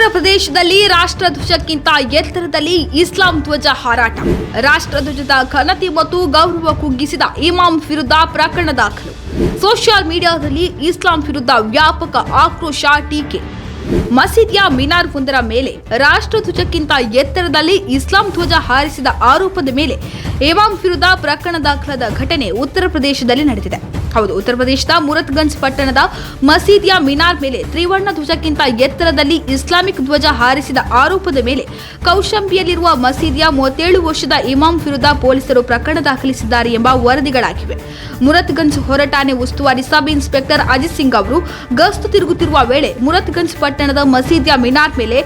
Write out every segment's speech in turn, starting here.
ಉತ್ತರ ಪ್ರದೇಶದಲ್ಲಿ ರಾಷ್ಟ್ರಧ್ವಜಕ್ಕಿಂತ ಎತ್ತರದಲ್ಲಿ ಇಸ್ಲಾಂ ಧ್ವಜ ಹಾರಾಟ. ರಾಷ್ಟ್ರಧ್ವಜದ ಘನತೆ ಮತ್ತು ಗೌರವ ಕುಗ್ಗಿಸಿದ ಇಮಾಮ್ ವಿರುದ್ಧ ಪ್ರಕರಣ ದಾಖಲು. ಸೋಷಿಯಲ್ ಮೀಡಿಯಾದಲ್ಲಿ ಇಸ್ಲಾಂ ವಿರುದ್ಧ ವ್ಯಾಪಕ ಆಕ್ರೋಶ ಟೀಕೆ. ಮಸೀದಿಯ ಮಿನಾರ್ ಒಂದರ ಮೇಲೆ ರಾಷ್ಟ್ರಧ್ವಜಕ್ಕಿಂತ ಎತ್ತರದಲ್ಲಿ ಇಸ್ಲಾಂ ಧ್ವಜ ಹಾರಿಸಿದ ಆರೋಪದ ಮೇಲೆ ಇಮಾಮ್ ವಿರುದ್ಧ ಪ್ರಕರಣ ದಾಖಲಾದ ಘಟನೆ ಉತ್ತರ ಪ್ರದೇಶದಲ್ಲಿ ನಡೆದಿದೆ. ಹೌದು, ಉತ್ತರ ಪ್ರದೇಶದ ಮುರತ್ಗಂಜ್ ಪಟ್ಟಣದ ಮಸೀದಿಯ ಮಿನಾರ್ ಮೇಲೆ ತ್ರಿವರ್ಣ ಧ್ವಜಕ್ಕಿಂತ ಎತ್ತರದಲ್ಲಿ ಇಸ್ಲಾಮಿಕ್ ಧ್ವಜ ಹಾರಿಸಿದ ಆರೋಪದ ಮೇಲೆ ಕೌಶಂಬಿಯಲ್ಲಿರುವ ಮಸೀದಿಯ ಮೂವತ್ತೇಳು ವರ್ಷದ ಇಮಾಮ್ ವಿರುದ್ಧ ಪೊಲೀಸರು ಪ್ರಕರಣ ದಾಖಲಿಸಿದ್ದಾರೆ ಎಂಬ ವರದಿಗಳಾಗಿವೆ. ಮುರತ್ಗಂಜ್ ಹೊರಟಾಣೆ ಉಸ್ತುವಾರಿ ಸಬ್ ಇನ್ಸ್ಪೆಕ್ಟರ್ ಅಜಿತ್ ಸಿಂಗ್ ಅವರು ಗಸ್ತು ತಿರುಗುತ್ತಿರುವ ವೇಳೆ ಮುರತ್ಗಂಜ್ ಪಟ್ಟಣದ ಮಸೀದಿಯ ಮಿನಾರ್ ಮೇಲೆ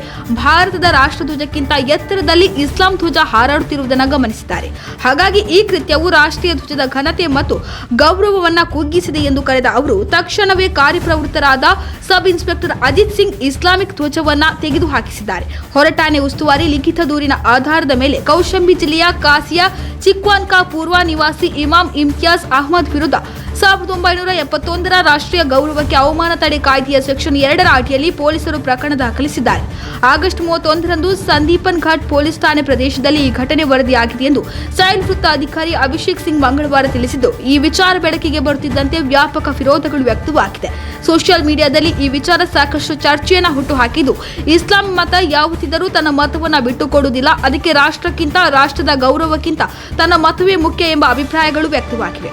ಭಾರತದ ರಾಷ್ಟ್ರಧ್ವಜಕ್ಕಿಂತ ಎತ್ತರದಲ್ಲಿ ಇಸ್ಲಾಂ ಧ್ವಜ ಹಾರಾಡುತ್ತಿರುವುದನ್ನು ಗಮನಿಸಿದ್ದಾರೆ. ಹಾಗಾಗಿ ಈ ಕೃತ್ಯವು ರಾಷ್ಟ್ರೀಯ ಧ್ವಜದ ಘನತೆ ಮತ್ತು ಗೌರವವನ್ನ ಕುಗ್ಗಿಸಿದೆ ಎಂದು ಕರೆದ ಅವರು, ತಕ್ಷಣವೇ ಕಾರ್ಯಪ್ರವೃತ್ತರಾದ sub inspector Ajit Singh Islamic ಧ್ವಜವನ್ನ ತೆಗೆದುಹಾಕಿಸಿದ್ದಾರೆ. ಹೊರಟಾಣೆ ಉಸ್ತುವಾರಿ ಲಿಖಿತ ದೂರಿನ ಆಧಾರದ ಮೇಲೆ ಕೌಶಂಬಿ ಜಿಲ್ಲೆಯ ಕಾಸಿಯಾ ಚಿಕ್ವಾನ್ಕಾ ಪೂರ್ವ ನಿವಾಸಿ ಇಮಾಮ್ ಇಮ್ತಿಯಾಜ್ ಅಹ್ಮದ್ ವಿರುದ್ಧ ಸಾವಿರದ ಒಂಬೈನೂರ ಎಪ್ಪತ್ತೊಂದರ ರಾಷ್ಟ್ರೀಯ ಗೌರವಕ್ಕೆ ಅವಮಾನ ತಡೆ ಕಾಯ್ದೆಯ ಸೆಕ್ಷನ್ ಎರಡರ ಅಡಿಯಲ್ಲಿ ಪೊಲೀಸರು ಪ್ರಕರಣ ದಾಖಲಿಸಿದ್ದಾರೆ. ಆಗಸ್ಟ್ ಮೂವತ್ತೊಂದರಂದು ಸಂದೀಪನ್ ಘಾಟ್ ಪೊಲೀಸ್ ಠಾಣೆ ಪ್ರದೇಶದಲ್ಲಿ ಈ ಘಟನೆ ವರದಿಯಾಗಿದೆ ಎಂದು ಸೈಲ್ ವೃತ್ತ ಅಧಿಕಾರಿ ಅಭಿಷೇಕ್ ಸಿಂಗ್ ಮಂಗಳವಾರ ತಿಳಿಸಿದ್ದು, ಈ ವಿಚಾರ ಬೆಳಕಿಗೆ ಬರುತ್ತಿದ್ದಂತೆ ವ್ಯಾಪಕ ವಿರೋಧಗಳು ವ್ಯಕ್ತವಾಗಿದೆ. ಸೋಷಿಯಲ್ ಮೀಡಿಯಾದಲ್ಲಿ ಈ ವಿಚಾರ ಸಾಕಷ್ಟು ಚರ್ಚೆಯನ್ನು ಹುಟ್ಟುಹಾಕಿದ್ದು, ಇಸ್ಲಾಂ ಮತ ಯಾವತ್ತಿದ್ದರೂ ತನ್ನ ಮತವನ್ನು ಬಿಟ್ಟುಕೊಡುವುದಿಲ್ಲ. ಅದಕ್ಕೆ ರಾಷ್ಟ್ರಕ್ಕಿಂತ, ರಾಷ್ಟ್ರದ ಗೌರವಕ್ಕಿಂತ ತನ್ನ ಮತವೇ ಮುಖ್ಯ ಎಂಬ ಅಭಿಪ್ರಾಯಗಳು ವ್ಯಕ್ತವಾಗಿವೆ.